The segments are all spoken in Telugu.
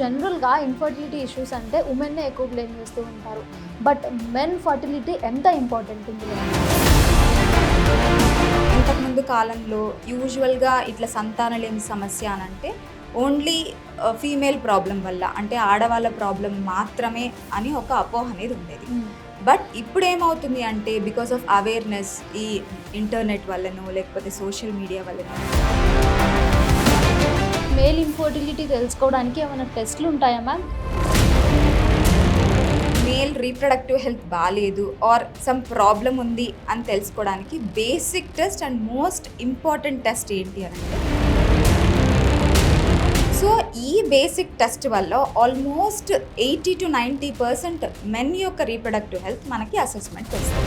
జనరల్గా ఇన్ఫర్టిలిటీ ఇష్యూస్ అంటే ఉమెన్నే ఎక్కువ బ్లేమ్ చేస్తూ ఉంటారు. బట్ మెన్ ఫర్టిలిటీ ఎంత ఇంపార్టెంట్ ఇందులో? ఇంతకుముందు కాలంలో యూజువల్గా ఇట్లా సంతానలేమి సమస్య అని అంటే ఓన్లీ ఫీమేల్ ప్రాబ్లం వల్ల అంటే ఆడవాళ్ళ ప్రాబ్లం మాత్రమే అని ఒక అపోహ అనేది ఉండేది. బట్ ఇప్పుడు ఏమవుతుంది అంటే బికాస్ ఆఫ్ అవేర్నెస్ ఈ ఇంటర్నెట్ వల్లనో లేకపోతే సోషల్ మీడియా వల్లనో మేల్ ఇన్ఫర్టిలిటీ తెలుసుకోవడానికి ఏమైనా టెస్ట్లు ఉంటాయా మ్యామ్? మేల్ రీప్రొడక్టివ్ హెల్త్ బాగాలేదు ఆర్ సమ్ ప్రాబ్లం ఉంది అని తెలుసుకోవడానికి basic test and most important test ఏంటి అని అంటే సో ఈ బేసిక్ టెస్ట్ వల్ల almost eighty to ninety percent men యొక్క రీప్రొడక్టివ్ హెల్త్ మనకి అసెస్మెంట్ వస్తుంది.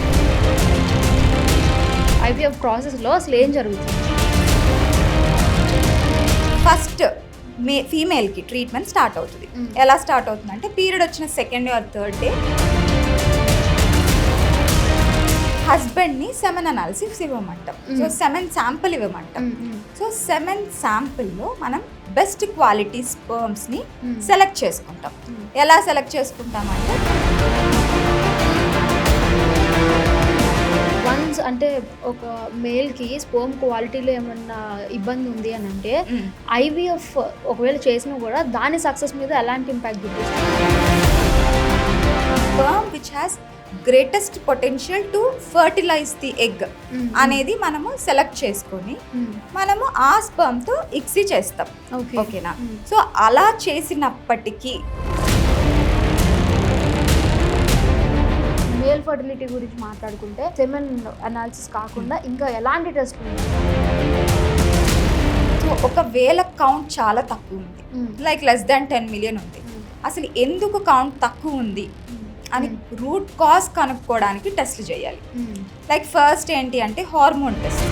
ఐవీఎఫ్ ప్రాసెస్లో అసలు ఏం జరుగుతుంది? ఫస్ట్ మే ఫీమేల్కి ట్రీట్మెంట్ స్టార్ట్ అవుతుంది. ఎలా స్టార్ట్ అవుతుంది అంటే పీరియడ్ వచ్చిన సెకండ్ ఆర్ థర్డ్ డే హస్బెండ్ని సెమెన్ అనాలిసిస్ ఇవ్వమంటాం సో. సెమెన్ శాంపుల్ ఇవ్వమంటాం సో సెమెన్ శాంపుల్లో మనం బెస్ట్ క్వాలిటీ స్పర్మ్స్ని. సెలెక్ట్ చేసుకుంటాం. ఎలా సెలెక్ట్ చేసుకుంటామంటే అంటే ఒక మేల్కి స్పోమ్ క్వాలిటీలో ఏమన్నా ఇబ్బంది ఉంది అని అంటే ఐవీఎఫ్ ఒకవేళ చేసినా కూడా దాని సక్సెస్ మీద ఎలాంటి ఇంపాక్ట్ చూపిస్తుంది? Which has greatest potential to fertilise the egg అనేది మనము సెలెక్ట్ చేసుకొని మనము ఆ స్పర్మ్తో ఇక్సీ చేస్తాం. ఓకే ఓకేనా సో అలా చేసినప్పటికీ మేల్ ఫర్టిలిటీ గురించి మాట్లాడుకుంటే సెమెన్ అనాలిసిస్ కాకుండా ఇంకా ఎలాంటి టెస్ట్ సో ఒకవేళ కౌంట్ చాలా తక్కువ ఉంది. Like less than ten million ఉంది. అసలు ఎందుకు కౌంట్ తక్కువ ఉంది? అని రూట్ కాజ్ కనుక్కోవడానికి టెస్ట్లు చేయాలి. లైక్ ఫస్ట్ ఏంటి అంటే హార్మోన్ టెస్ట్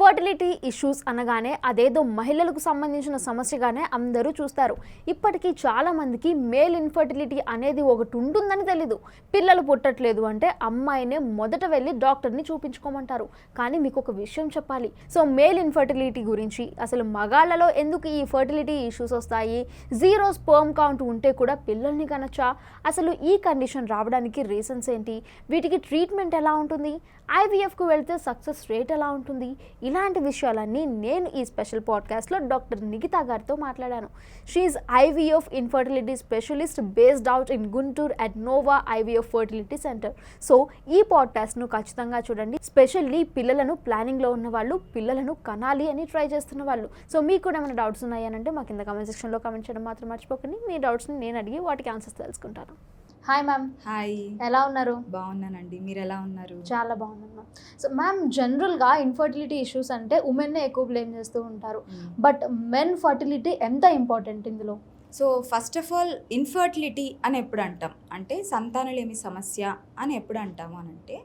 ఫర్టిలిటీ ఇష్యూస్ అనగానే అదేదో మహిళలకు సంబంధించిన సమస్యగానే అందరూ చూస్తారు. ఇప్పటికీ చాలా మందికి మేల్ ఇన్ఫర్టిలిటీ అనేది ఒకటి ఉంటుందని తెలీదు. పిల్లలు పుట్టట్లేదు అంటే అమ్మాయినే మొదట వెళ్ళి డాక్టర్ని చూపించుకోమంటారు. కానీ మీకు ఒక విషయం చెప్పాలి. సో మేల్ ఇన్ఫర్టిలిటీ గురించి అసలు మగాళ్ళలో ఎందుకు ఈ ఫర్టిలిటీ ఇష్యూస్ వస్తాయి? జీరో స్పర్మ్ కౌంట్ ఉంటే కూడా పిల్లల్ని కనొచ్చా? అసలు ఈ కండిషన్ రావడానికి రీజన్స్ ఏంటి? వీటికి ట్రీట్మెంట్ ఎలా ఉంటుంది? ఐవీఎఫ్కు వెళ్తే సక్సెస్ రేట్ ఎలా ఉంటుంది? ఇలాంటి విషయాలన్నీ నేను ఈ స్పెషల్ పాడ్కాస్ట్లో డాక్టర్ నిగితా గారితో మాట్లాడాను. She IVF infertility specialist based out in Guntur at Nova IVF fertility centre. So ఈ పాడ్కాస్ట్ను ఖచ్చితంగా చూడండి. స్పెషల్లీ పిల్లలను ప్లానింగ్లో ఉన్న వాళ్ళు పిల్లలను కనాలి అని ట్రై చేస్తున్న వాళ్ళు. సో మీకు కూడా ఏమైనా డౌట్స్ ఉన్నాయనంటే మా కింద కమెంట్ సెక్షన్లో కమెంట్ చేయడం మాత్రం మర్చిపోకండి. మీ డౌట్స్ని నేను అడిగి వాటికి ఆన్సర్స్ తెలుసుకుంటాను. హాయ్ మ్యామ్ హాయ్ ఎలా ఉన్నారు? బాగున్నానండి. మీరు ఎలా ఉన్నారు? చాలా బాగున్నాను మ్యామ్ సో మ్యామ్ జనరల్గా ఇన్ఫర్టిలిటీ ఇష్యూస్ అంటే ఉమెన్నే ఎక్కువ బ్లేమ్ చేస్తూ ఉంటారు. బట్ మెన్ ఫర్టిలిటీ ఎంత ఇంపార్టెంట్ ఇందులో? So first of all infertility అని ఎప్పుడు అంటాం? అంటే సంతానలేమి సమస్య అని ఎప్పుడు అంటాము అని అంటే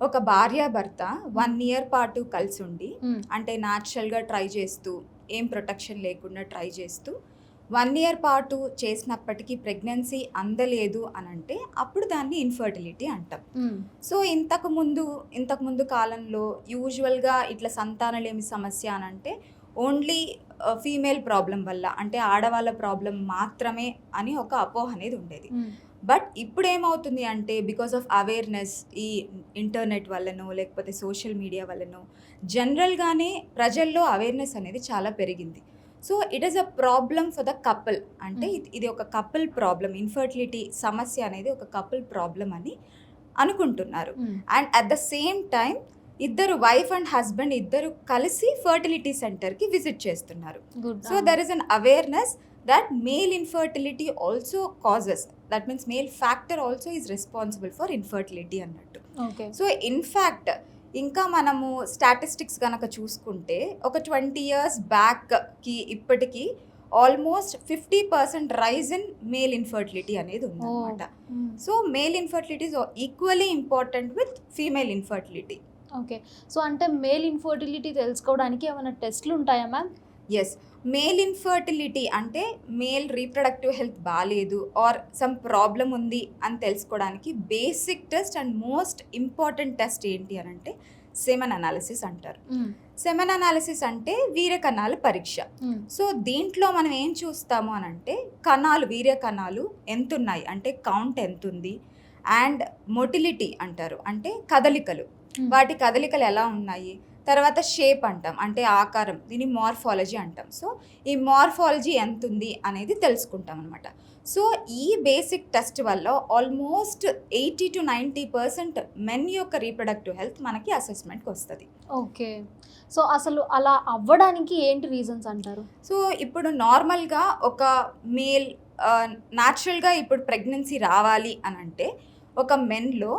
ఒక భార్యాభర్త వన్ ఇయర్ పాటు కలిసి ఉండి అంటే న్యాచురల్గా ట్రై చేస్తూ ఏం ప్రొటెక్షన్ లేకుండా ట్రై చేస్తూ వన్ ఇయర్ పాటు చేసినప్పటికీ ప్రెగ్నెన్సీ అందలేదు అని అంటే అప్పుడు దాన్ని ఇన్ఫర్టిలిటీ అంటాం. సో ఇంతకు ముందు ఇంతకు ముందు కాలంలో యూజువల్గా ఇట్లా సంతానలేమి సమస్య అని అంటే ఓన్లీ ఫీమేల్ ప్రాబ్లం వల్ల అంటే ఆడవాళ్ళ ప్రాబ్లం మాత్రమే అని ఒక అపోహ అనేది ఉండేది. బట్ ఇప్పుడు ఏమవుతుంది అంటే బికాస్ ఆఫ్ అవేర్నెస్ ఈ ఇంటర్నెట్ వల్లనో లేకపోతే సోషల్ మీడియా వల్లనో జనరల్గానే ప్రజల్లో అవేర్నెస్ అనేది చాలా పెరిగింది. So it is a problem for the couple అంటే ఇది- ఇది ఒక కపుల్ ప్రాబ్లం ఇన్ఫర్టిలిటీ సమస్య అనేది ఒక కపుల్ ప్రాబ్లం అని అనుకుంటున్నారు. And at the same time ఇద్దరు వైఫ్ అండ్ హస్బెండ్ ఇద్దరు కలిసి ఫర్టిలిటీ సెంటర్కి విజిట్ చేస్తున్నారు. So there is an awareness that male infertility also causes that means male factor also is responsible for infertility అన్నట్టు. ఓకే సో ఇన్ఫ్యాక్ట్ ఇంకా మనము స్టాటిస్టిక్స్ కనుక చూసుకుంటే ఒక ట్వంటీ ఇయర్స్ బ్యాక్కి ఇప్పటికీ almost fifty percent rise in male infertility అనేది ఉందన్నమాట. So male infertility is equally important with female infertility okay so అంటే మేల్ ఇన్ఫర్టిలిటీ తెలుసుకోవడానికి ఏమైనా టెస్ట్లు ఉంటాయా మ్యామ్ ఎస్ మేల్ ఇన్ఫర్టిలిటీ అంటే మేల్ రీప్రొడక్టివ్ హెల్త్ బాగాలేదు ఆర్ సమ్ ప్రాబ్లం ఉంది అని తెలుసుకోవడానికి basic test and most important test ఏంటి అని అంటే సెమెన్ అనాలిసిస్ అంటారు. సెమెన్ అనాలిసిస్ అంటే వీర్య కణాల పరీక్ష సో దీంట్లో మనం ఏం చూస్తాము అని అంటే కణాలు వీర్య కణాలు ఎంత ఉన్నాయి అంటే కౌంట్ ఎంత ఉంది అండ్ మొటిలిటీ అంటారు. అంటే కదలికలు. వాటి కదలికలు ఎలా ఉన్నాయి? తర్వాత షేప్ అంటాం అంటే ఆకారం దీన్ని మార్ఫాలజీ అంటాం. సో ఈ మార్ఫాలజీ ఎంత ఉంది అనేది తెలుసుకుంటాం అనమాట సో ఈ బేసిక్ టెస్ట్ వల్ల almost eighty to ninety percent men యొక్క రీప్రొడక్టివ్ హెల్త్ మనకి అసెస్మెంట్కి వస్తుంది. ఓకే. సో అసలు అలా అవ్వడానికి ఏంటి రీజన్స్ అంటారు? సో ఇప్పుడు నార్మల్గా ఒక మేల్ న్యాచురల్గా ఇప్పుడు ప్రెగ్నెన్సీ రావాలి అని అంటే ఒక మెన్లో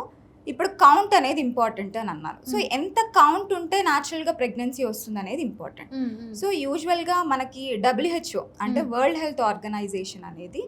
ఇప్పుడు కౌంట్ అనేది ఇంపార్టెంట్ అని అన్నారు సో Hmm. ఎంత కౌంట్ ఉంటే న్యాచురల్గా ప్రెగ్నెన్సీ వస్తుంది అనేది ఇంపార్టెంట్ సో యూజువల్గా మనకి డబ్ల్యూహెచ్ఓ అంటే. వరల్డ్ హెల్త్ ఆర్గనైజేషన్ అనేది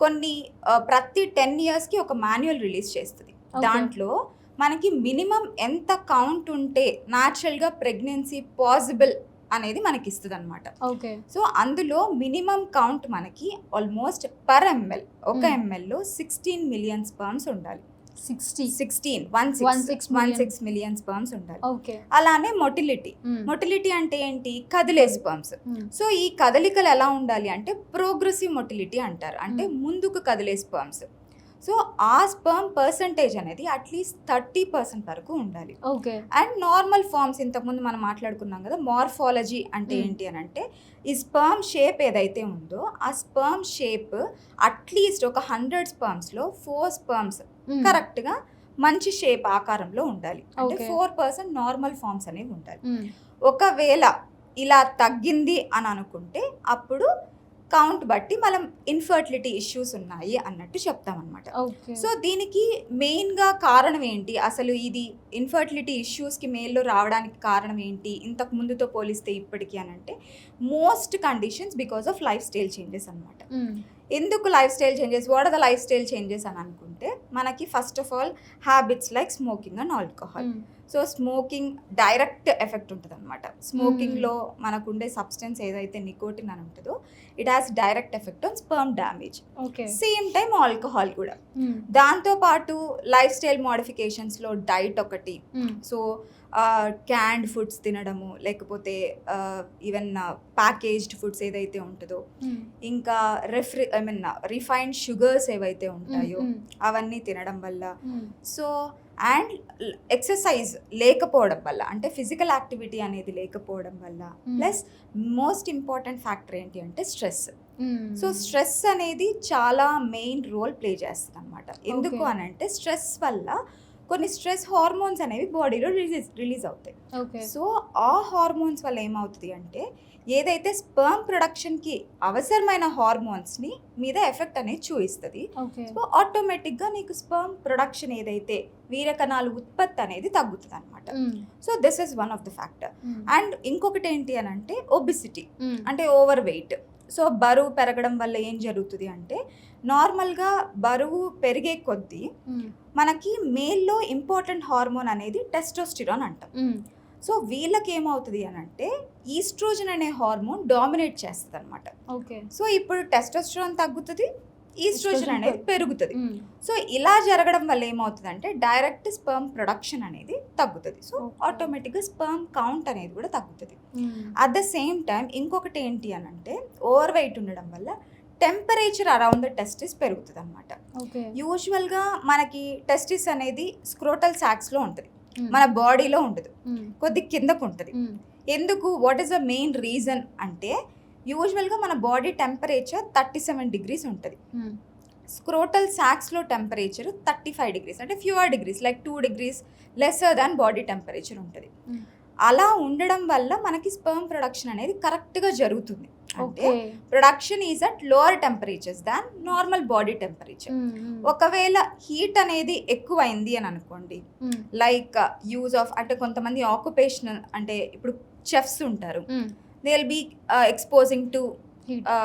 కొన్ని ఆ, ప్రతి టెన్ ఇయర్స్కి ఒక మాన్యువల్ రిలీజ్ చేస్తుంది. దాంట్లో మనకి మినిమం ఎంత కౌంట్ ఉంటే న్యాచురల్గా ప్రెగ్నెన్సీ పాసిబుల్ అనేది మనకి ఇస్తుంది అనమాట ఓకే సో అందులో మినిమం కౌంట్ మనకి ఆల్మోస్ట్ పర్ ఎంఎల్ ఒక. ఎంఎల్లో సిక్స్టీన్ మిలియన్ స్పర్మ్స్ ఉండాలి sixty sixteen one six one million. Six million sperms ఉండాలి. ఓకే అలానే మొటిలిటీ మొటిలిటీ అంటే ఏంటి? కదిలే స్పర్మ్స్ Hmm. సో ఈ కదలికలు ఎలా ఉండాలి అంటే ప్రోగ్రెసివ్ మొటిలిటీ అంటారు. అంటే Hmm. ముందుకు కదిలే స్పర్మ్స్ సో ఆ స్పర్మ్ పర్సంటేజ్ అనేది అట్లీస్ట్ థర్టీ పర్సెంట్ వరకు ఉండాలి. ఓకే అండ్ నార్మల్ ఫార్మ్స్ ఇంతకుముందు మనం మాట్లాడుకున్నాం కదా మార్ఫాలజీ అంటే. ఏంటి అని అంటే ఈ స్పర్మ్ షేప్ ఏదైతే ఉందో ఆ స్పర్మ్ షేప్ అట్లీస్ట్ ఒక హండ్రెడ్ స్పర్మ్స్లో ఫోర్ స్పర్మ్స్ కరెక్ట్గా మంచి షేప్ ఆకారంలో ఉండాలి. అంటే. ఫోర్ పర్సెంట్ నార్మల్ ఫార్మ్స్ అనేవి ఉండాలి. ఒకవేళ ఇలా తగ్గింది అని అనుకుంటే అప్పుడు కౌంట్ బట్టి మనం ఇన్ఫర్టిలిటీ ఇష్యూస్ ఉన్నాయి అన్నట్టు చెప్తామన్నమాట. సో దీనికి మెయిన్గా కారణం ఏంటి? అసలు ఇది ఇన్ఫర్టిలిటీ ఇష్యూస్కి మేల్లో రావడానికి కారణం ఏంటి? ఇంతకు ముందుతో పోలిస్తే ఇప్పటికీ అని అంటే most conditions because of lifestyle changes అనమాట ఎందుకు lifestyle changes what are the lifestyle changes అని అనుకుంటే మనకి first of all habits like smoking and alcohol so smoking direct effect ఉంటుంది అనమాట స్మోకింగ్లో మనకు ఉండే సబ్స్టెన్స్ ఏదైతే నికోటిన్ అని ఉంటుందో it has direct effect on sperm damage okay same time alcohol కూడా. దాంతోపాటు లైఫ్ స్టైల్ మోడిఫికేషన్స్లో డైట్ ఒకటి. సో క్యాండ్ ఫుడ్స్ తినడము లేకపోతే ఈవెన్ ప్యాకేజ్డ్ ఫుడ్స్ ఏదైతే ఉంటుందో ఇంకా రెఫ్రి ఐ మీన్ రిఫైన్డ్ షుగర్స్ ఏవైతే ఉంటాయో అవన్నీ తినడం వల్ల. సో అండ్ ఎక్సర్సైజ్ లేకపోవడం వల్ల అంటే ఫిజికల్ యాక్టివిటీ అనేది లేకపోవడం వల్ల ప్లస్ మోస్ట్ ఇంపార్టెంట్ ఫ్యాక్టర్ ఏంటి అంటే స్ట్రెస్ సో స్ట్రెస్ అనేది చాలా మెయిన్ రోల్ ప్లే చేస్తుంది అనమాట ఎందుకు. అని అంటే స్ట్రెస్ వల్ల కొన్ని స్ట్రెస్ హార్మోన్స్ అనేవి బాడీలో రిలీజ్ రిలీజ్ అవుతాయి. ఓకే. సో ఆ హార్మోన్స్ వల్ల ఏమవుతుంది అంటే ఏదైతే స్పర్మ్ ప్రొడక్షన్కి అవసరమైన హార్మోన్స్ని మీద ఎఫెక్ట్ అనేది చూపిస్తుంది. సో ఆటోమేటిక్గా నీకు స్పర్మ్ ప్రొడక్షన్ ఏదైతే వీరకణాలు ఉత్పత్తి అనేది తగ్గుతుంది అనమాట so this is one of the factor. And ఇంకొకటి ఏంటి అని అంటే ఒబిసిటీ అంటే ఓవర్ వెయిట్. సో బరువు పెరగడం వల్ల ఏం జరుగుతుంది అంటే నార్మల్గా బరువు పెరిగే కొద్దీ మనకి మేల్లో ఇంపార్టెంట్ హార్మోన్ అనేది టెస్టోస్టిరాన్ అంటాం. సో వీళ్ళకి ఏమవుతుంది అని అంటే ఈస్ట్రోజన్ అనే హార్మోన్ డామినేట్ చేస్తుంది అనమాట ఓకే. సో ఇప్పుడు టెస్టోస్టిరాన్ తగ్గుతుంది ఈస్ట్రోజన్ అనేది పెరుగుతుంది. సో ఇలా జరగడం వల్ల ఏమవుతుంది అంటే డైరెక్ట్ స్పర్మ్ ప్రొడక్షన్ అనేది తగ్గుతుంది. సో. ఆటోమేటిక్గా స్పర్మ్ కౌంట్ అనేది కూడా తగ్గుతుంది. అట్ ద సేమ్ టైం ఇంకొకటి ఏంటి అని అంటే ఓవర్ వెయిట్ ఉండడం వల్ల టెంపరేచర్ అరౌండ్ ద టెస్టిస్ పెరుగుతుంది అనమాట యూజువల్గా మనకి టెస్టిస్ అనేది స్క్రోటల్ సాక్స్లో ఉంటుంది. మన బాడీలో ఉండదు. కొద్ది కిందకు ఉంటుంది. ఎందుకు? What is the main reason అంటే యూజువల్గా మన body temperature thirty seven degrees ఉంటుంది స్క్రోటల్ సాక్స్లో టెంపరేచర్ థర్టీ ఫైవ్ డిగ్రీస్ అంటే four degrees like two degrees lesser than body temperature ఉంటుంది. అలా ఉండడం వల్ల మనకి స్పర్మ్ ప్రొడక్షన్ అనేది కరెక్ట్గా జరుగుతుంది. అంటే production is at lower temperatures than normal body temperature ఒకవేళ హీట్ అనేది ఎక్కువైంది అని అనుకోండి లైక్ యూజ్ ఆఫ్ అంటే కొంతమంది ఆక్యుపేషనల్ అంటే ఇప్పుడు చెఫ్స్ ఉంటారు. They will be exposing to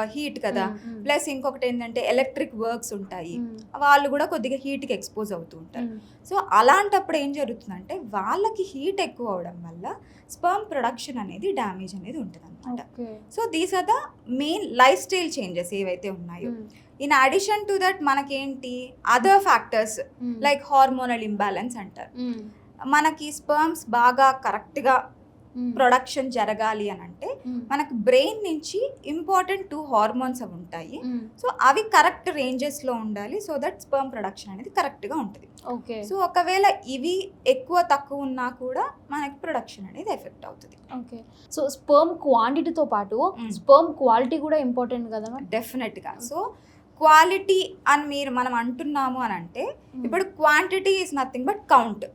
heat. కదా. ప్లస్ ఇంకొకటి ఏంటంటే ఎలక్ట్రిక్ వర్క్స్ ఉంటాయి. వాళ్ళు కూడా కొద్దిగా హీట్కి ఎక్స్పోజ్ అవుతూ ఉంటారు. సో అలాంటప్పుడు ఏం జరుగుతుందంటే వాళ్ళకి హీట్ ఎక్కువ అవడం వల్ల స్పర్మ్ ప్రొడక్షన్ అనేది డ్యామేజ్ అనేది ఉంటుంది అనమాట so these are the main lifestyle changes ఏవైతే ఉన్నాయో. ఇన్ అడిషన్ టు దట్ మనకేంటి? Other factors like hormonal imbalance అంటారు. మనకి స్పర్మ్స్ బాగా కరెక్ట్గా ప్రొడక్షన్ జరగాలి అని అంటే మనకు బ్రెయిన్ నుంచి ఇంపార్టెంట్ టూ హార్మోన్స్ అవి ఉంటాయి. సో అవి కరెక్ట్ రేంజెస్లో ఉండాలి సో దట్ స్పర్మ్ ప్రొడక్షన్ అనేది కరెక్ట్గా ఉంటుంది. ఓకే సో ఒకవేళ ఇవి ఎక్కువ తక్కువ ఉన్నా కూడా మనకి ప్రొడక్షన్ అనేది ఎఫెక్ట్ అవుతుంది. ఓకే సో స్పర్మ్ క్వాంటిటీతో పాటు. స్పర్మ్ క్వాలిటీ కూడా ఇంపార్టెంట్ కదా మ్యామ్ డెఫినెట్గా సో క్వాలిటీ అని మీరు మనం అంటున్నాము అని అంటే ఇప్పుడు quantity is nothing but count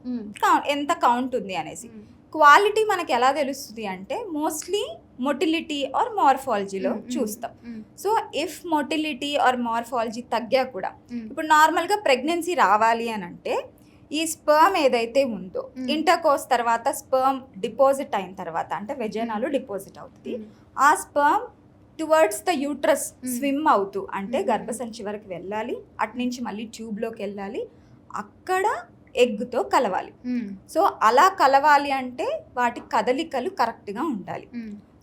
ఎంత కౌంట్ ఉంది అనేసి. క్వాలిటీ మనకి ఎలా తెలుస్తుంది అంటే మోస్ట్లీ మొటిలిటీ ఆర్ మార్ఫాలజీలో చూస్తాం. So if motility or morphology తగ్గా కూడా ఇప్పుడు నార్మల్గా ప్రెగ్నెన్సీ రావాలి అని అంటే ఈ స్పర్మ్ ఏదైతే ఉందో Mm. ఇంటర్ కోర్స్ తర్వాత స్పర్మ్ డిపాజిట్ అయిన తర్వాత అంటే వెజనాలు డిపాజిట్ అవుతుంది. ఆ sperm towards the uterus. Swim అవుతూ అంటే. గర్భసంచి వరకు వెళ్ళాలి అటు నుంచి మళ్ళీ ట్యూబ్లోకి వెళ్ళాలి. అక్కడ ఎగ్గుతో కలవాలి. సో అలా కలవాలి అంటే వాటి కదలికలు కరెక్ట్గా ఉండాలి.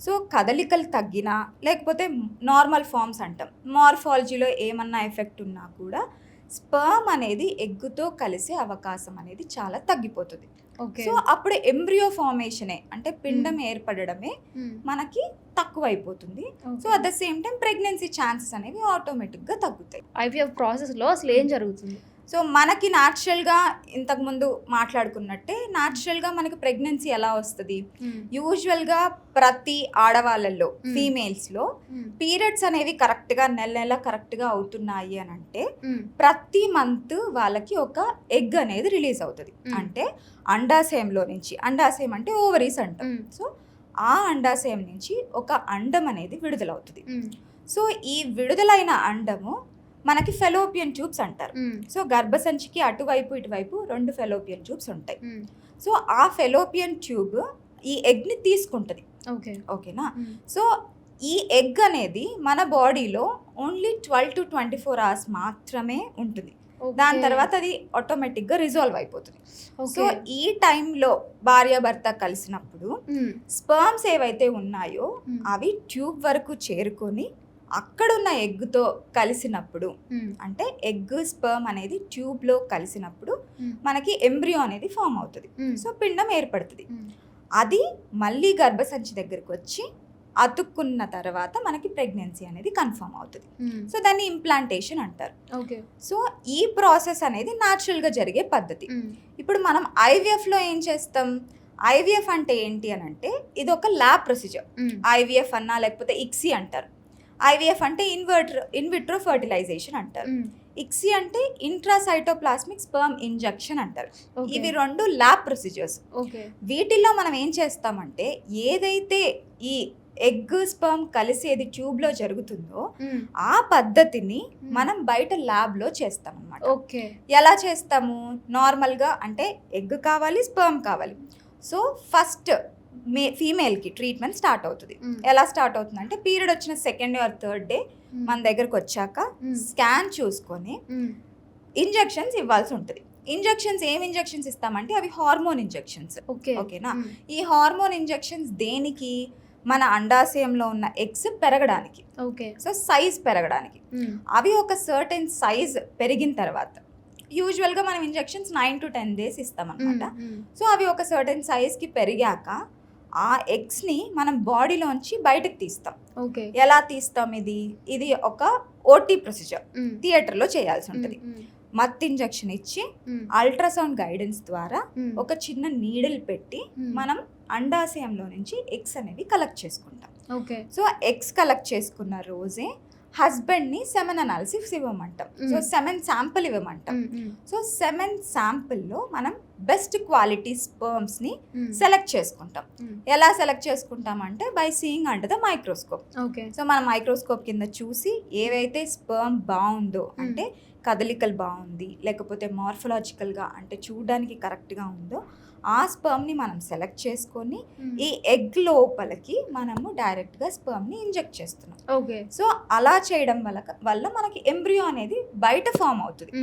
సో కదలికలు తగ్గినా లేకపోతే నార్మల్ ఫామ్స్ అంటాం. మార్ఫాలజీలో ఏమన్నా ఎఫెక్ట్ ఉన్నా కూడా స్పర్మ్ అనేది ఎగ్గుతో కలిసే అవకాశం అనేది చాలా తగ్గిపోతుంది. ఓకే. సో అప్పుడు ఎంబ్రియో ఫార్మేషనే అంటే పిండం ఏర్పడడమే మనకి తక్కువైపోతుంది. సో at the same time pregnancy chances అనేవి ఆటోమేటిక్గా తగ్గుతాయి. ఐవీఎఫ్ ప్రాసెస్లో అసలు ఏం జరుగుతుంది? సో మనకి న్యాచురల్గా ఇంతకుముందు మాట్లాడుకున్నట్టే న్యాచురల్గా మనకి ప్రెగ్నెన్సీ ఎలా వస్తుంది? యూజువల్గా ప్రతి ఆడవాళ్ళల్లో. ఫీమేల్స్లో పీరియడ్స్ అనేవి కరెక్ట్గా నెల నెల కరెక్ట్గా అవుతున్నాయి అని అంటే ప్రతి మంత్ వాళ్ళకి ఒక ఎగ్ అనేది రిలీజ్ అవుతుంది. అంటే అండాశయంలో నుంచి అండాశయం అంటే ఓవరీస్ అంటాం. సో ఆ అండాశయం నుంచి ఒక అండం అనేది విడుదలవుతుంది. సో ఈ విడుదలైన అండము మనకి ఫెలోపియన్ ట్యూబ్స్ అంటారు. సో గర్భసంచికి అటువైపు ఇటువైపు రెండు ఫెలోపియన్ ట్యూబ్స్ ఉంటాయి. సో ఆ ఫెలోపియన్ ట్యూబ్ ఈ ఎగ్ని తీసుకుంటుంది. ఓకే. ఓకేనా? సో ఈ ఎగ్ అనేది మన బాడీలో only twelve to twenty four hours మాత్రమే ఉంటుంది. దాని తర్వాత అది ఆటోమేటిక్గా రిజాల్వ్ అయిపోతుంది. సో ఈ టైంలో భార్యాభర్త కలిసినప్పుడు స్పర్మ్స్ ఏవైతే ఉన్నాయో అవి ట్యూబ్ వరకు చేరుకొని అక్కడున్న ఎగ్తో కలిసినప్పుడు అంటే ఎగ్ స్పర్మ్ అనేది ట్యూబ్లో కలిసినప్పుడు మనకి ఎంబ్రియో అనేది ఫామ్ అవుతుంది. సో పిండం ఏర్పడుతుంది. అది మళ్ళీ గర్భసంచి దగ్గరికి వచ్చి అతుక్కున్న తర్వాత మనకి ప్రెగ్నెన్సీ అనేది కన్ఫర్మ్ అవుతుంది. సో దాన్ని ఇంప్లాంటేషన్ అంటారు. ఓకే. సో ఈ ప్రాసెస్ అనేది న్యాచురల్గా జరిగే పద్ధతి. ఇప్పుడు మనం ఐవీఎఫ్లో ఏం చేస్తాం? ఐవీఎఫ్ అంటే ఏంటి అని అంటే ఇది ఒక ల్యాబ్ ప్రొసీజర్. ఐవీఎఫ్ అన్నా లేకపోతే ఇక్సీ అంటారు. ఐవీఎఫ్ అంటే ఇన్వర్టర్ ఇన్విట్రో ఫర్టిలైజేషన్ అంటారు. ఇక్సీ అంటే ఇంట్రాసైటోప్లాస్మిక్ స్పర్మ్ ఇంజెక్షన్ అంటారు. ఇవి రెండు ల్యాబ్ ప్రొసీజర్స్. ఓకే. వీటిల్లో మనం ఏం చేస్తామంటే ఏదైతే ఈ ఎగ్ స్పర్మ్ కలిసేది ట్యూబ్లో జరుగుతుందో ఆ పద్ధతిని మనం బయట ల్యాబ్లో చేస్తాం అన్నమాట ఓకే. ఎలా చేస్తాము? నార్మల్గా అంటే ఎగ్ కావాలి స్పర్మ్ కావాలి. సో ఫస్ట్ మే ఫీమేల్కి ట్రీట్మెంట్ స్టార్ట్ అవుతుంది. ఎలా స్టార్ట్ అవుతుంది అంటే పీరియడ్ వచ్చిన సెకండ్ ఆర్ థర్డ్ డే మన దగ్గరకు వచ్చాక స్కాన్ చూసుకొని ఇంజెక్షన్స్ ఇవ్వాల్సి ఉంటుంది. ఇంజెక్షన్స్ ఏం ఇంజెక్షన్స్ ఇస్తామంటే అవి హార్మోన్ ఇంజెక్షన్స్ ఓకే. ఓకేనా? ఈ హార్మోన్ ఇంజెక్షన్స్ దేనికి? మన అండాశయంలో ఉన్న ఎగ్స్ పెరగడానికి. ఓకే. సో సైజ్ పెరగడానికి. అవి ఒక సర్టెన్ సైజ్ పెరిగిన తర్వాత యూజువల్గా మనం injections nine to ten days ఇస్తామన్నమాట. So అవి ఒక సర్టెన్ సైజ్కి పెరిగాక ఆ ఎగ్స్ని మనం బాడీలోంచి బయటకు తీస్తాం. ఓకే. ఎలా తీస్తాం ఇది? ఇది ఒక ఓటీ ప్రొసీజర్. థియేటర్లో చేయాల్సి ఉంటుంది. మత్ ఇంజెక్షన్ ఇచ్చి అల్ట్రాసౌండ్ గైడెన్స్ ద్వారా ఒక చిన్న నీడిల్ పెట్టి మనం అండాశయంలో నుంచి ఎగ్స్ అనేవి కలెక్ట్ చేసుకుంటాం. ఓకే. సో ఎగ్స్ కలెక్ట్ చేసుకున్న రోజే హస్బెండ్ని సెమెన్ అనాలిసిస్ ఇవ్వమంటాం. సో. సెమెన్ శాంపుల్ ఇవ్వమంటాం. సో సెమెన్ శాంపుల్లో మనం బెస్ట్ క్వాలిటీ స్పర్మ్స్ని సెలెక్ట్ చేసుకుంటాం. ఎలా సెలెక్ట్ చేసుకుంటాం అంటే by seeing under the microscope. Okay. So మనం మైక్రోస్కోప్ కింద చూసి ఏవైతే స్పర్మ్ బాగుందో అంటే కదలికలు బాగుంది లేకపోతే మార్ఫలాజికల్గా అంటే చూడడానికి కరెక్ట్గా ఉందో ఆ స్పర్మ్ని మనం సెలెక్ట్ చేసుకొని ఈ ఎగ్ లోపలికి మనము డైరెక్ట్గా స్పర్మ్ని ఇంజెక్ట్ చేస్తున్నాం. ఓకే. సో అలా చేయడం వల్ల వల్ల మనకి ఎంబ్రియో అనేది బయట ఫామ్ అవుతుంది.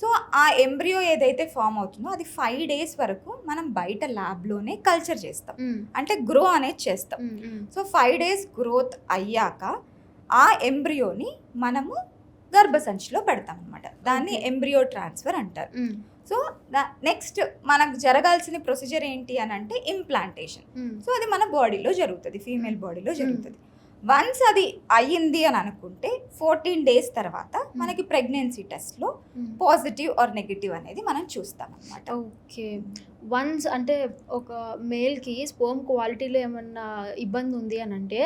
సో ఆ ఎంబ్రియో ఏదైతే ఫామ్ అవుతుందో అది ఫైవ్ డేస్ వరకు మనం బయట ల్యాబ్లోనే కల్చర్ చేస్తాం. అంటే గ్రో అనేది చేస్తాం. సో ఫైవ్ డేస్ గ్రోత్ అయ్యాక ఆ ఎంబ్రియోని మనము గర్భసంచిలో పెడతాం అనమాట దాన్ని. ఎంబ్రియో ట్రాన్స్ఫర్ అంటారు. సో నెక్స్ట్ మనకు జరగాల్సిన ప్రొసీజర్ ఏంటి అని అంటే ఇంప్లాంటేషన్. సో అది మన బాడీలో జరుగుతుంది ఫీమేల్ బాడీలో జరుగుతుంది. వన్స్ అది అయ్యింది అని అనుకుంటే ఫోర్టీన్ డేస్ తర్వాత మనకి ప్రెగ్నెన్సీ టెస్ట్లో పాజిటివ్ ఆర్ నెగిటివ్ అనేది మనం చూస్తాం అనమాట ఓకే. వన్స్ అంటే ఒక మేల్కి స్పోమ్ క్వాలిటీలో ఏమన్నా ఇబ్బంది ఉంది అని అంటే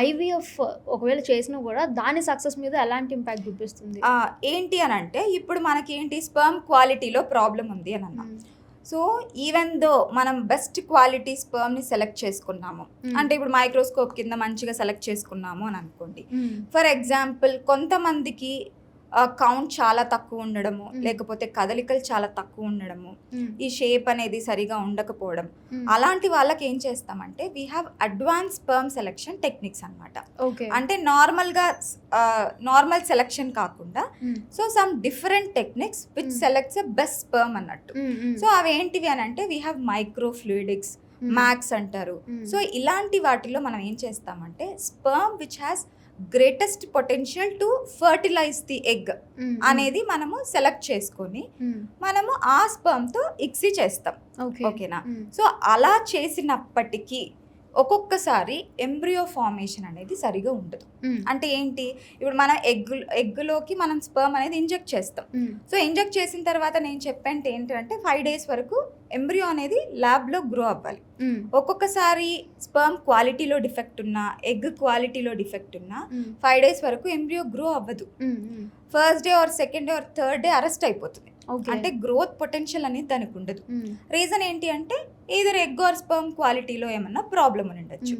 ఐవీఎఫ్ ఒకవేళ చేసినా కూడా దాని సక్సెస్ మీద ఎలాంటి ఇంపాక్ట్ చూపిస్తుంది? ఏంటి అని అంటే ఇప్పుడు మనకి ఏంటి స్పర్మ్ క్వాలిటీలో ప్రాబ్లం ఉంది అని అన్నాం. సో ఈవెన్ దో మనం బెస్ట్ క్వాలిటీ స్పర్మ్ని సెలెక్ట్ చేసుకున్నాము. అంటే ఇప్పుడు మైక్రోస్కోప్ కింద మంచిగా సెలెక్ట్ చేసుకున్నాము అని అనుకోండి. ఫర్ ఎగ్జాంపుల్ కొంతమందికి కౌంట్ చాలా తక్కువ ఉండడము. లేకపోతే కదలికలు చాలా తక్కువ ఉండడము ఈ షేప్ అనేది సరిగా ఉండకపోవడం. అలాంటి వాళ్ళకి ఏం చేస్తామంటే we have advance sperm selection techniques అన్నమాట. ఓకే. అంటే నార్మల్గా నార్మల్ సెలెక్షన్ కాకుండా so some different techniques which. Selects a best sperm అన్నట్టు. సో అవి ఏంటివి అని అంటే we have microfluidics MACS అంటారు. సో ఇలాంటి వాటిలో మనం ఏం చేస్తామంటే sperm which has greatest potential to fertilise the egg అనేది మనము సెలెక్ట్ చేసుకొని మనము ఆ స్పర్మ్తో ఇక్సీ చేస్తాం. ఓకే ఓకేనా సో అలా చేసినప్పటికీ ఒక్కొక్కసారి ఎంబ్రియో ఫార్మేషన్ అనేది సరిగా ఉండదు. అంటే ఏంటి? ఇప్పుడు మనం ఎగ్ ఎగ్లోకి మనం స్పర్మ్ అనేది ఇంజెక్ట్ చేస్తాం. సో ఇంజెక్ట్ చేసిన తర్వాత నేను చెప్పంటే ఏంటంటే ఫైవ్ డేస్ వరకు ఎంబ్రియో అనేది ల్యాబ్లో గ్రో అవ్వాలి. ఒక్కొక్కసారి స్పర్మ్ క్వాలిటీలో డిఫెక్ట్ ఉన్నా ఎగ్ క్వాలిటీలో డిఫెక్ట్ ఉన్నా ఫైవ్ డేస్ వరకు ఎంబ్రియో గ్రో అవ్వదు. First day or second day or third day arrest అయిపోతుంది. అంటే గ్రోత్ పొటెన్షియల్ అనేది దానికి ఉండదు. రీజన్ ఏంటి అంటే ఏదర్ ఎగ్ ఆర్ స్పర్మ్ క్వాలిటీలో ఏమన్నా ప్రాబ్లమ్ అని ఉండొచ్చు.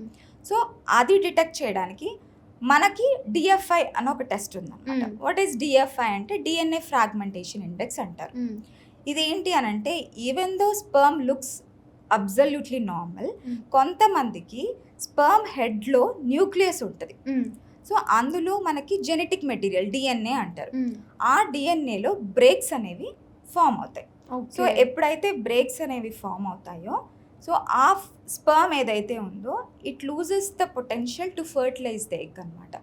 సో అది డిటెక్ట్ చేయడానికి మనకి డిఎఫ్ఐ అని ఒక టెస్ట్ ఉందన్నమాట. వాట్ ఈస్ డిఎఫ్ఐ అంటే డిఎన్ఏ ఫ్రాగ్మెంటేషన్ ఇండెక్స్ అంటారు. ఇది ఏంటి అని అంటే even though sperm looks absolutely normal కొంతమందికి స్పర్మ్ హెడ్లో న్యూక్లియస్ ఉంటుంది. సో అందులో మనకి జెనెటిక్ మెటీరియల్ డిఎన్ఏ అంటారు. ఆ డిఎన్ఏలో బ్రేక్స్ అనేవి ఫామ్ అవుతాయి. సో ఎప్పుడైతే బ్రేక్స్ అనేవి ఫామ్ అవుతాయో సో ఆ స్పర్మ్ ఏదైతే ఉందో it loses the potential to fertilize the egg అనమాట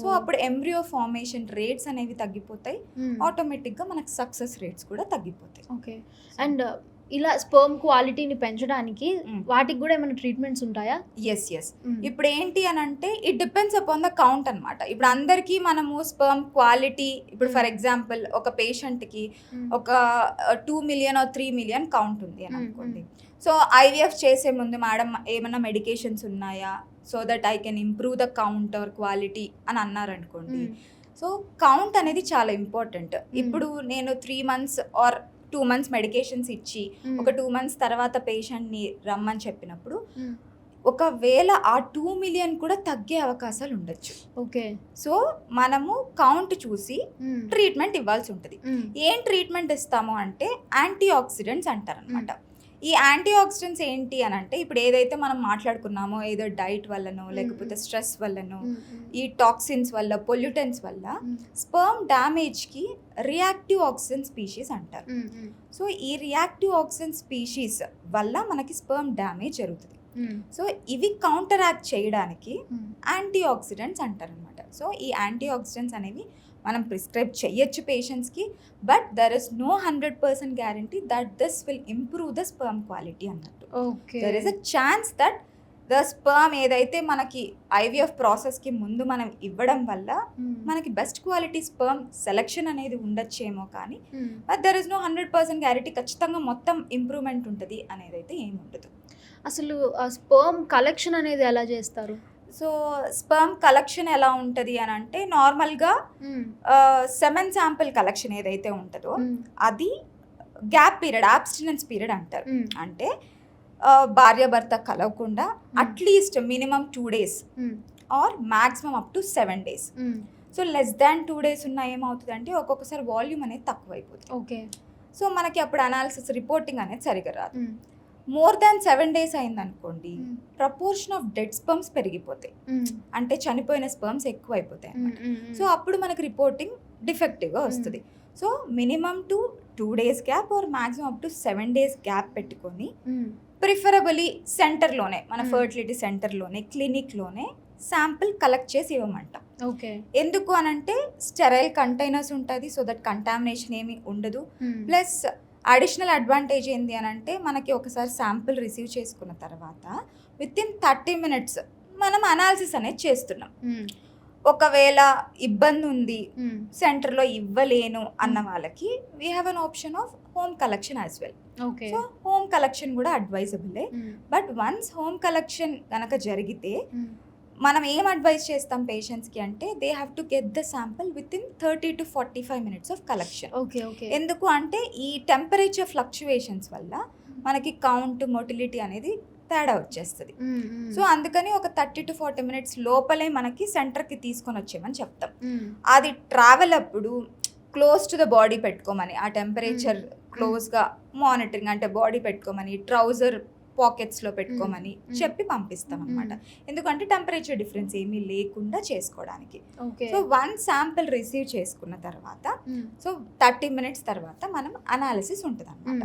సో అప్పుడు ఎంబ్రియో ఫార్మేషన్ రేట్స్ అనేవి తగ్గిపోతాయి. ఆటోమేటిక్గా మనకు సక్సెస్ రేట్స్ కూడా తగ్గిపోతాయి. ఓకే. అండ్ ఇలా స్పర్మ్ క్వాలిటీని పెంచడానికి. వాటికి కూడా ఏమైనా ట్రీట్మెంట్స్ ఉంటాయా? ఎస్ ఎస్ ఇప్పుడు ఏంటి అని అంటే it depends upon the count అనమాట ఇప్పుడు అందరికీ మనము స్పర్మ్ క్వాలిటీ ఇప్పుడు ఫర్ ఎగ్జాంపుల్ ఒక పేషెంట్కి ఒక two million three million count ఉంది అని అనుకోండి. సో ఐవీఎఫ్ చేసే ముందు మేడం ఏమైనా మెడికేషన్స్ ఉన్నాయా? So that I can improve the count or quality అని అన్నారనుకోండి. సో కౌంట్ అనేది చాలా ఇంపార్టెంట్ ఇప్పుడు నేను three months or two months medications ఇచ్చి ఒక టూ మంత్స్ తర్వాత పేషెంట్ని రమ్మని చెప్పినప్పుడు ఒకవేళ ఆ టూ మిలియన్ కూడా తగ్గే అవకాశాలు ఉండొచ్చు. ఓకే. సో మనము కౌంట్ చూసి ట్రీట్మెంట్ ఇవ్వాల్సి ఉంటుంది. ఏం ట్రీట్మెంట్ ఇస్తాము అంటే యాంటీ ఆక్సిడెంట్స్ అంటారనమాట ఈ యాంటీ ఆక్సిడెంట్స్ ఏంటి అని అంటే ఇప్పుడు ఏదైతే మనం మాట్లాడుకున్నామో ఏదో డైట్ వల్లనో లేకపోతే స్ట్రెస్ వల్లనో ఈ టాక్సిన్స్ వల్ల పొల్యూటెన్స్ వల్ల స్పర్మ్ డ్యామేజ్కి రియాక్టివ్ ఆక్సిజన్ స్పీషీస్ అంటారు. సో ఈ రియాక్టివ్ ఆక్సిజన్ స్పీషీస్ వల్ల మనకి స్పర్మ్ డ్యామేజ్ జరుగుతుంది. సో ఇవి కౌంటర్ యాక్ట్ చేయడానికి యాంటీ ఆక్సిడెంట్స్ అంటారనమాట సో ఈ యాంటీ ఆక్సిడెంట్స్ అనేవి మనం ప్రిస్క్రైబ్ చేయొచ్చు పేషెంట్స్కి but there is no hundred percent guarantee that this will improve the sperm quality అన్నట్టు. Okay there is a chance that the sperm ఏదైతే మనకి ఐవీఎఫ్ ప్రాసెస్కి ముందు మనం ఇవ్వడం వల్ల మనకి బెస్ట్ క్వాలిటీ స్పర్మ్ సెలెక్షన్ అనేది ఉండొచ్చేమో కానీ but there is no hundred percent guarantee ఖచ్చితంగా మొత్తం ఇంప్రూవ్మెంట్ ఉంటుంది అనేది అయితే ఏమి ఉండదు. అసలు స్పర్మ్ కలెక్షన్ అనేది ఎలా చేస్తారు? సో స్పర్మ్ కలెక్షన్ ఎలా ఉంటుంది అని అంటే నార్మల్గా సెవెన్ శాంపిల్ కలెక్షన్ ఏదైతే ఉంటుందో అది గ్యాప్ పీరియడ్ ఆబ్స్టినెన్స్ పీరియడ్ అంటారు. అంటే భార్యాభర్త కలవకుండా at least minimum two days or maximum up to seven days. So less than two days ఉన్న ఏమవుతుంది అంటే ఒక్కొక్కసారి వాల్యూమ్ అనేది తక్కువ అయిపోతుంది ఓకే. సో మనకి అప్పుడు అనాలిసిస్ రిపోర్టింగ్ అనేది సరిగా రాదు. మోర్ దాన్ సెవెన్ డేస్ అయిందనుకోండి ప్రపోర్షన్ ఆఫ్ డెడ్ స్పర్మ్స్ పెరిగిపోతాయి. అంటే చనిపోయిన స్పర్మ్స్ ఎక్కువ అయిపోతాయి అన్నమాట. సో అప్పుడు మనకి రిపోర్టింగ్ డిఫెక్టివ్గా వస్తుంది. So minimum two two days gap or maximum up to seven days gap పెట్టుకొని ప్రిఫరబులీ సెంటర్లోనే మన. ఫర్టిలిటీ సెంటర్లోనే క్లినిక్లోనే శాంపిల్ కలెక్ట్ చేసి ఇవ్వమంటాం. ఓకే. ఎందుకు అనంటే స్టెరైల్ కంటైనర్స్ ఉంటుంది సో దట్ కంటామినేషన్ ఏమి ఉండదు. ప్లస్ అడిషనల్ అడ్వాంటేజ్ ఏంటి అని అంటే మనకి ఒకసారి శాంపిల్ రిసీవ్ చేసుకున్న తర్వాత విత్ ఇన్ థర్టీ మినిట్స్ మనం అనాలిసిస్ అనేది చేస్తున్నాం. ఒకవేళ ఇబ్బంది ఉంది సెంటర్లో ఇవ్వలేను అన్న వాళ్ళకి we have an option of home collection as well okay so home collection కూడా అడ్వైజబులే బట్ వన్స్ హోమ్ కలెక్షన్ కనుక జరిగితే మనం ఏం అడ్వైస్ చేస్తాం పేషెంట్స్కి అంటే they have to get the sample within thirty to forty five minutes of collection okay okay ఎందుకు అంటే ఈ టెంపరేచర్ ఫ్లక్చువేషన్స్ వల్ల మనకి కౌంట్ మొటిలిటీ అనేది తేడా వచ్చేస్తుంది. సో అందుకని ఒక థర్టీ టు ఫార్టీ మినిట్స్ లోపలే మనకి సెంటర్కి తీసుకొని వచ్చేయమని చెప్తాం. అది ట్రావెల్ అప్పుడు క్లోజ్ టు ద బాడీ పెట్టుకోమని ఆ టెంపరేచర్ క్లోజ్గా మానిటరింగ్ అంటే బాడీ పెట్టుకోమని ట్రౌజర్ పాకెట్స్లో పెట్టుకోమని. చెప్పి పంపిస్తాం అనమాట ఎందుకంటే టెంపరేచర్ డిఫరెన్స్ ఏమీ లేకుండా చేసుకోవడానికి. సో వన్ శాంపిల్ రిసీవ్ చేసుకున్న తర్వాత సో థర్టీ మినిట్స్ తర్వాత మనం అనాలిసిస్ ఉంటుంది అనమాట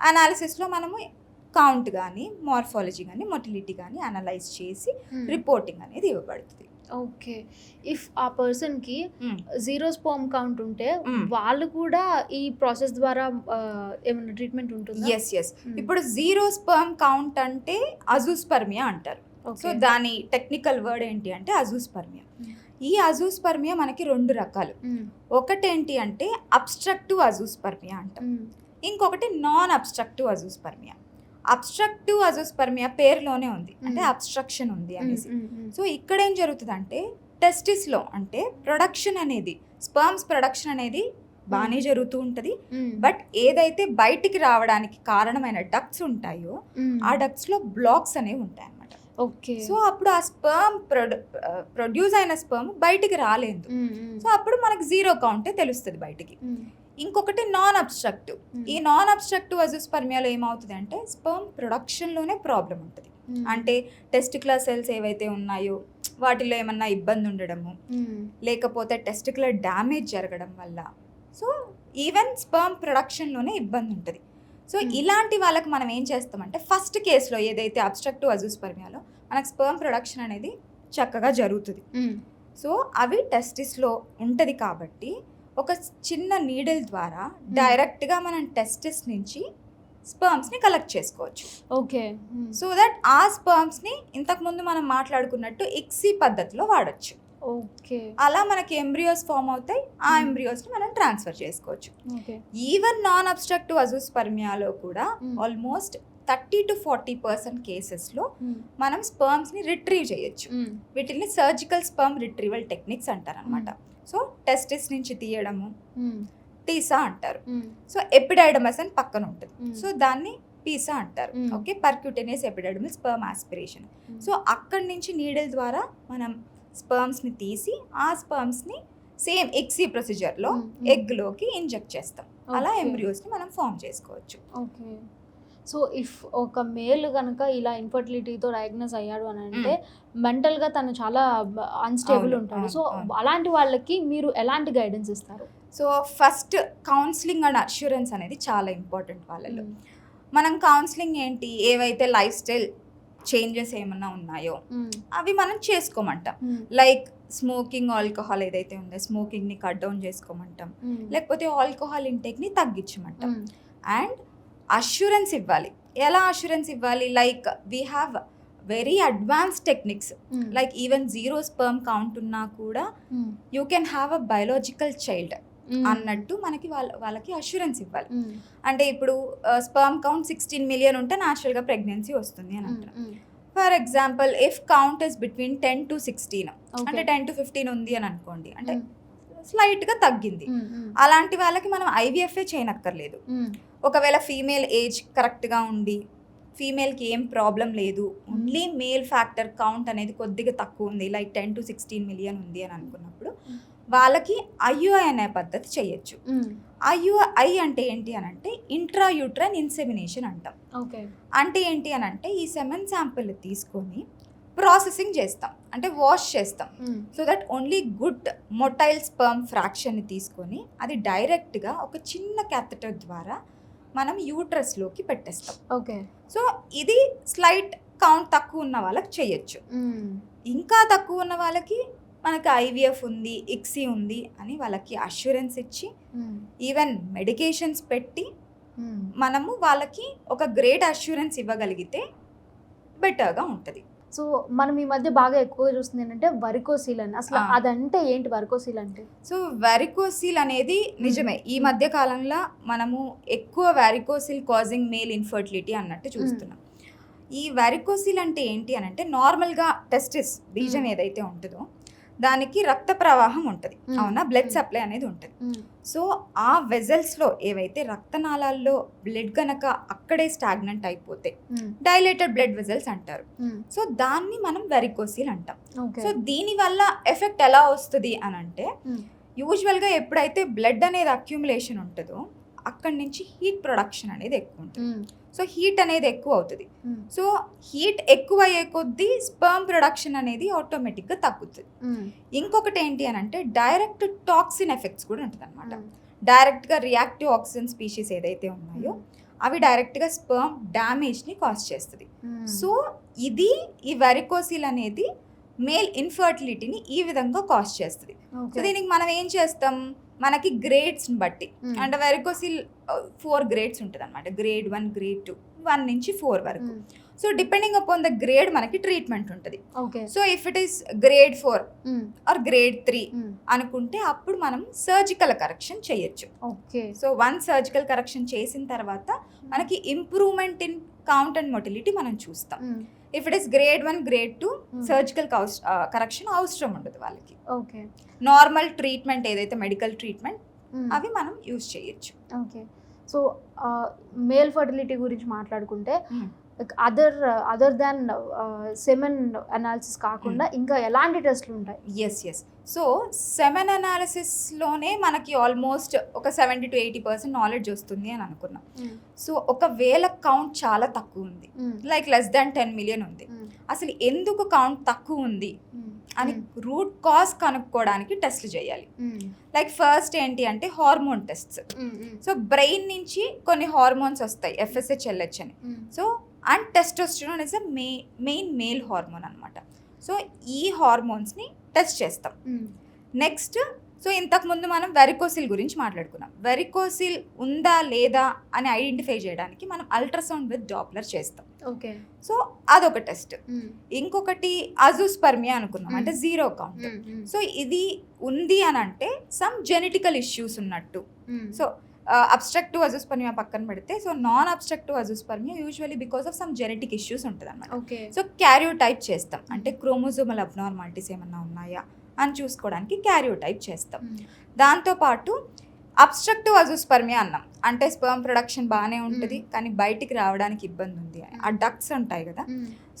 అనాలిసిస్లో మనము కౌంట్ కానీ మార్ఫాలజీ కానీ మొటిలిటీ కానీ అనలైజ్ చేసి రిపోర్టింగ్ అనేది ఇవ్వబడుతుంది. ఓకే. ఇఫ్ ఆ పర్సన్కి జీరో స్పోమ్ కౌంట్ ఉంటే. వాళ్ళు కూడా ఈ ప్రాసెస్ ద్వారా ఏమైనా ట్రీట్మెంట్ ఉంటుందా? ఎస్ ఎస్ ఇప్పుడు జీరో స్పర్మ్ కౌంట్ అంటే అజూస్పర్మియా అంటారు. సో దాని టెక్నికల్ వర్డ్ ఏంటి అంటే అజూస్పర్మియా. ఈ అజూస్పర్మియా మనకి రెండు రకాలు. ఒకటేంటి అంటే అబ్స్ట్రక్టివ్ అజూస్పర్మియా అంటాం. ఇంకొకటి non obstructive azoospermia. Obstructive azoospermia పేరులోనే ఉంది. అంటే. అబ్స్ట్రక్షన్ ఉంది అనేసి. సో ఇక్కడ ఏం జరుగుతుందంటే టెస్టిస్లో అంటే ప్రొడక్షన్ అనేది స్పర్మ్స్ ప్రొడక్షన్ అనేది బాగానే జరుగుతూ ఉంటుంది. బట్ ఏదైతే బయటికి రావడానికి కారణమైన డక్ట్స్ ఉంటాయో ఆ డక్ట్స్లో బ్లాక్స్ అనేవి ఉంటాయి అన్నమాట ఓకే. సో అప్పుడు ఆ స్పర్మ్ ప్రొడ్యూస్ అయిన స్పర్మ్ బయటికి రాలేదు. సో అప్పుడు మనకి జీరో కౌంటే తెలుస్తుంది బయటికి. ఇంకొకటి నాన్ అబ్స్ట్రక్టివ్ ఈ నాన్ అబ్స్ట్రక్టివ్ అజుస్పర్మియాలో ఏమవుతుంది అంటే స్పర్మ్ ప్రొడక్షన్లోనే ప్రాబ్లం ఉంటుంది. అంటే టెస్టికులర్ సెల్స్ ఏవైతే ఉన్నాయో వాటిలో ఏమన్నా ఇబ్బంది ఉండడము లేకపోతే టెస్టికులర్ డ్యామేజ్ జరగడం వల్ల. సో ఈవెన్ స్పర్మ్ ప్రొడక్షన్లోనే ఇబ్బంది ఉంటుంది. So Hmm. ఇలాంటి వాళ్ళకి మనం ఏం చేస్తామంటే ఫస్ట్ కేసులో ఏదైతే అబ్స్ట్రక్టివ్ అజూస్పర్మియాలో మనకు స్పర్మ్ ప్రొడక్షన్ అనేది చక్కగా జరుగుతుంది. సో అవి టెస్టిస్లో ఉంటుంది కాబట్టి ఒక చిన్న నీడిల్ ద్వారా డైరెక్ట్గా మనం టెస్టిస్ నుంచి స్పర్మ్స్ని కలెక్ట్ చేసుకోవచ్చు. ఓకే. సో దట్ ఆ స్పర్మ్స్ని ఇంతకుముందు మనం మాట్లాడుకున్నట్టు ఇక్సీ పద్ధతిలో వాడచ్చు. ఓకే. అలా మనకి ఎంబ్రియోస్ ఫామ్ అవుతాయి. ఆ. ఎంబ్రియోస్ని మనం ట్రాన్స్ఫర్ చేసుకోవచ్చు. ఓకే. ఈవెన్ నాన్ అబ్స్ట్రక్టివ్ అజూస్పర్మియాలో కూడా. Almost thirty to forty percent కేసెస్లో మనం స్పర్మ్స్ని రిట్రీవ్ చేయొచ్చు. వీటిని సర్జికల్ స్పర్మ్ రిట్రీవల్ టెక్నిక్స్ అంటారు అనమాట సో టెస్టిస్ నుంచి తీయడము. టీసా అంటారు. సో ఎపిడైడమస్ అని పక్కన ఉంటుంది. సో దాన్ని పీసా అంటారు. Okay? Percutaneous epididymis sperm aspiration. So అక్కడి నుంచి నీడిల్ ద్వారా మనం స్పర్మ్స్ని తీసి ఆ స్పర్మ్స్ని సేమ్ ఎక్సీ ప్రొసీజర్లో ఎగ్లోకి ఇంజెక్ట్ చేస్తాం. అలా. ఎంబ్రియోస్ని మనం ఫామ్ చేసుకోవచ్చు. ఓకే సో ఇఫ్ ఒక మేల్ కనుక ఇలా ఇన్ఫర్టిలిటీతో డయాగ్నోస్ అయ్యాడు అని అంటే మెంటల్గా తను చాలా అన్స్టేబుల్ ఉంటాడు. సో. అలాంటి వాళ్ళకి మీరు ఎలాంటి గైడెన్స్ ఇస్తారు? So first counselling and assurance అనేది చాలా ఇంపార్టెంట్ వాళ్ళలో. మనం కౌన్సిలింగ్ ఏంటి? ఏవైతే లైఫ్ స్టైల్ చేంజెస్ ఏమన్నా ఉన్నాయో అవి మనం చేసుకోమంటాం. లైక్ స్మోకింగ్ ఆల్కహాల్ ఏదైతే ఉందో స్మోకింగ్ని కట్ డౌన్ చేసుకోమంటాం. లేకపోతే ఆల్కహాల్ ఇంటేక్ని తగ్గించమంటాం. అండ్ అష్యూరెన్స్ ఇవ్వాలి. ఎలా అష్యూరెన్స్ ఇవ్వాలి? Like we have very advance techniques like even zero sperm count ఉన్నా కూడా you can have a biological child అన్నట్టు మనకి వాళ్ళ వాళ్ళకి అష్యూరెన్స్ ఇవ్వాలి. అంటే ఇప్పుడు స్పర్మ్ కౌంట్ సిక్స్టీన్ మిలియన్ ఉంటే న్యాచురల్గా ప్రెగ్నెన్సీ వస్తుంది అని అంటారు. For example if count is between ten to sixteen అంటే టెన్ టు ఫిఫ్టీన్ ఉంది అని అనుకోండి. అంటే స్లైట్గా తగ్గింది. అలాంటి వాళ్ళకి మనం ఐవీఎఫ్ఏ చేయనక్కర్లేదు. ఒకవేళ ఫీమేల్ ఏజ్ కరెక్ట్గా ఉండి ఫీమేల్కి ఏం ప్రాబ్లం లేదు ఓన్లీ మేల్ ఫ్యాక్టర్ కౌంట్ అనేది కొద్దిగా తక్కువ ఉంది like ten to sixteen million ఉంది అని అనుకున్నప్పుడు వాళ్ళకి ఐయుఐ అనే పద్ధతి చేయొచ్చు. ఐయుఐ అంటే ఏంటి అని అంటే ఇంట్రా యూట్రైన్ ఇన్సెమినేషన్ అంటాం. ఓకే. అంటే ఏంటి అని అంటే ఈ సెమెన్ శాంపిల్ తీసుకొని ప్రాసెసింగ్ చేస్తాం. అంటే వాష్ చేస్తాం. So that only good motile sperm ఫ్రాక్షన్ని తీసుకొని అది డైరెక్ట్గా ఒక చిన్న క్యాథెటర్ ద్వారా మనం యూట్రస్లోకి పెట్టేస్తాం. ఓకే. సో ఇది స్లైట్ కౌంట్ తక్కువ ఉన్న వాళ్ళకి చేయొచ్చు. ఇంకా తక్కువ ఉన్న వాళ్ళకి మనకి ఐవీఎఫ్ ఉంది ఇక్సీ ఉంది అని వాళ్ళకి అష్యూరెన్స్ ఇచ్చి ఈవెన్ మెడికేషన్స్ పెట్టి మనము వాళ్ళకి ఒక గ్రేట్ అష్యూరెన్స్ ఇవ్వగలిగితే బెటర్గా ఉంటుంది. సో మనం ఈ మధ్య బాగా ఎక్కువ చూస్తుంది ఏంటంటే వరికోసీల్ అని. అసలు. అదంటే ఏంటి వరికోసీల్ అంటే? సో వ్యారికోసిల్ అనేది నిజమే. ఈ మధ్య కాలంలో మనము ఎక్కువ వ్యారికోసిల్ కాజింగ్ మేల్ ఇన్ఫర్టిలిటీ అన్నట్టు చూస్తున్నాం. ఈ వ్యారికోసిల్ అంటే ఏంటి అని అంటే నార్మల్గా టెస్టిస్ బీజం. ఏదైతే ఉంటుందో దానికి రక్త ప్రవాహం ఉంటుంది. అవునా? బ్లడ్. సప్లై అనేది ఉంటుంది. సో ఆ వెజల్స్లో ఏవైతే రక్తనాళాల్లో బ్లడ్ గనక అక్కడే స్టాగ్నెంట్ అయిపోతే డైలేటెడ్ బ్లడ్ వెజల్స్ అంటారు. సో దాన్ని మనం వెరికోసిల్ అంటాం. సో దీనివల్ల ఎఫెక్ట్ ఎలా వస్తుంది అని అంటే యూజువల్గా ఎప్పుడైతే బ్లడ్ అనేది అక్యుములేషన్ ఉంటుందో అక్కడి నుంచి హీట్ ప్రొడక్షన్ అనేది ఎక్కువ ఉంటుంది. సో హీట్ అనేది ఎక్కువ అవుతుంది. సో హీట్ ఎక్కువ అయ్యే కొద్దీ స్పర్మ్ ప్రొడక్షన్ అనేది ఆటోమేటిక్గా తగ్గుతుంది. ఇంకొకటి ఏంటి అని అంటే డైరెక్ట్ టాక్సిన్ ఎఫెక్ట్స్ కూడా ఉంటుంది అనమాట డైరెక్ట్గా రియాక్టివ్ ఆక్సిజన్ స్పీషీస్ ఏదైతే ఉన్నాయో అవి డైరెక్ట్గా స్పర్మ్ డ్యామేజ్ని కాజ్ చేస్తుంది. సో ఇది ఈ వెరికోసిల్ అనేది మేల్ ఇన్ఫర్టిలిటీని ఈ విధంగా కాజ్ చేస్తుంది. సో దీనికి మనం ఏం చేస్తాం? మనకి గ్రేడ్స్ని బట్టి. అంటే వెరికోసిల్ ఫోర్ గ్రేడ్స్ ఉంటుంది అనమాట grade one grade two one నుంచి ఫోర్ వరకు. So depending upon the grade మనకి ట్రీట్మెంట్ ఉంటుంది. Okay so if it is grade four or grade three అనుకుంటే అప్పుడు మనం సర్జికల్ కరెక్షన్ చేయొచ్చు. Okay so one surgical correction చేసిన తర్వాత మనకి improvement in count and motility మనం చూస్తాం. If it is grade one grade two surgical correction అవసరం ఉండదు వాళ్ళకి. ఓకే నార్మల్ ట్రీట్మెంట్ ఏదైతే మెడికల్ ట్రీట్మెంట్ అవి మనం యూజ్ చేయొచ్చు. ఓకే సో మేల్ ఫర్టిలిటీ గురించి మాట్లాడుకుంటే other other than semen analysis కాకుండా ఇంకా ఎలాంటి టెస్ట్లు ఉంటాయి? ఎస్ ఎస్ సో సెమెన్ అనాలిసిస్లోనే మనకి ఆల్మోస్ట్ ఒక seventy to eighty percent knowledge వస్తుంది అని అనుకున్నాం. సో ఒకవేళ కౌంట్ చాలా తక్కువ ఉంది. Like less than ten million ఉంది. అసలు ఎందుకు కౌంట్ తక్కువ ఉంది? అని రూట్ కాజ్ కనుక్కోవడానికి టెస్ట్లు చేయాలి. లైక్ ఫస్ట్ ఏంటి అంటే హార్మోన్ టెస్ట్స్ సో బ్రెయిన్ నుంచి కొన్ని హార్మోన్స్ వస్తాయి. ఎఫ్ఎస్హెచ్ఎల్హెచ్ అని. So and testosterone is a May main male hormone అనమాట సో ఈ హార్మోన్స్ని టెస్ట్ చేస్తాం. నెక్స్ట్ సో ఇంతకుముందు మనం వెరికోసిల్ గురించి మాట్లాడుకున్నాం. వెరికోసిల్ ఉందా లేదా అని ఐడెంటిఫై చేయడానికి మనం అల్ట్రాసౌండ్ విత్ డాప్లర్ చేస్తాం. ఓకే. సో అదొక టెస్ట్ ఇంకొకటి అజూస్పర్మియా అనుకున్నాం అంటే జీరో కౌంట్ సో ఇది ఉంది అని అంటే సమ్ జెనెటికల్ ఇష్యూస్ ఉన్నట్టు. సో అబ్స్ట్రక్టివ్ అజూస్పర్మియా పక్కన పెడితే so non obstructive azoospermia usually because of some genetic issues ఉంటుంది అనమాట ఓకే సో క్యారియోటైప్ చేస్తాం. అంటే క్రోమోజోమల్ అబ్నార్మాలిటీస్ ఏమన్నా ఉన్నాయా అని చూసుకోవడానికి క్యారియోటైప్ చేస్తాం. దాంతోపాటు అబ్స్ట్రక్టివ్ అజూస్పర్మియా అన్నాం. అంటే స్పర్మ్ ప్రొడక్షన్ బాగానే ఉంటుంది కానీ బయటికి రావడానికి ఇబ్బంది ఉంది. అని. ఆ డక్ట్స్ ఉంటాయి కదా.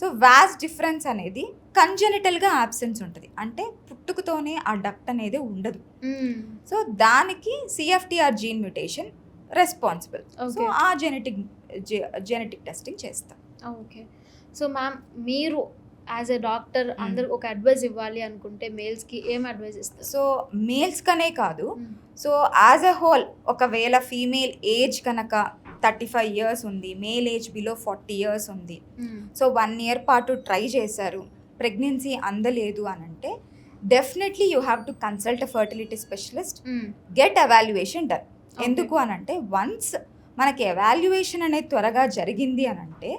సో వ్యాస్ డిఫరెన్స్ అనేది కంజెనిటల్గా ఆబ్సెన్స్ ఉంటుంది. అంటే పుట్టుకతోనే ఆ డక్ట్ అనేది ఉండదు. సో దానికి CFTR gene mutation responsible so. ఆ జెనెటిక్ జెనెటిక్ టెస్టింగ్ చేస్తాం. ఓకే. సో మ్యామ్ మీరు యాజ్ ఎ డాక్టర్ అందరు ఒక అడ్వైస్ ఇవ్వాలి అనుకుంటే మేల్స్కి ఏం అడ్వైస్ ఇస్తారు? సో మేల్స్ కనే కాదు. సో యాజ్ ఎ హోల్ ఒకవేళ ఫీమేల్ ఏజ్ కనుక థర్టీ ఫైవ్ ఇయర్స్ ఉంది male age below forty years ఉంది. సో వన్ ఇయర్ పాటు ట్రై చేశారు. ప్రెగ్నెన్సీ అందలేదు అని అంటే definitely you have to consult fertility specialist get evaluation done ఎందుకు అని అంటే వన్స్ మనకి ఎవాల్యుయేషన్ అనేది త్వరగా జరిగింది అని అంటే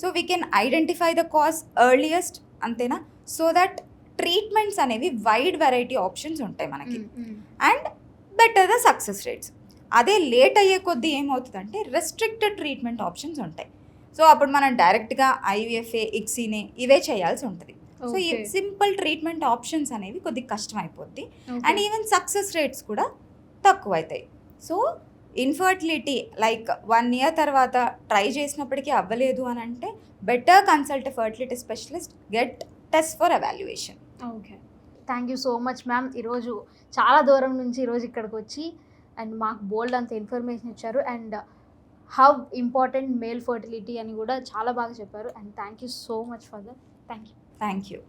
so we can identify the cause earliest అంతేనా? సో దట్ ట్రీట్మెంట్స్ అనేవి వైడ్ వెరైటీ ఆప్షన్స్ ఉంటాయి మనకి. And better the success rates అదే లేట్ అయ్యే కొద్దీ ఏమవుతుందంటే రెస్ట్రిక్టెడ్ ట్రీట్మెంట్ ఆప్షన్స్ ఉంటాయి. సో అప్పుడు మనం డైరెక్ట్గా ఐవిఎఫ్ఏ ఇక్సీనే ఇవే చేయాల్సి ఉంటుంది. సో ఈ సింపుల్ ట్రీట్మెంట్ ఆప్షన్స్ అనేవి కొద్దిగా కష్టం అయిపోద్ది అండ్ ఈవెన్ సక్సెస్ రేట్స్ కూడా తక్కువ అవుతాయి so infertility like one year తర్వాత ట్రై చేసినప్పటికీ అవ్వలేదు అని అంటే better consult fertility specialist get test for evaluation. Okay. Thank you so much ma'am. ఈరోజు చాలా దూరం నుంచి ఈరోజు ఇక్కడికి వచ్చి అండ్ మాకు బోల్డ్ అంత ఇన్ఫర్మేషన్ ఇచ్చారు. And how important male fertility అని కూడా చాలా బాగా చెప్పారు. And thank you so much for that thank you. Thank you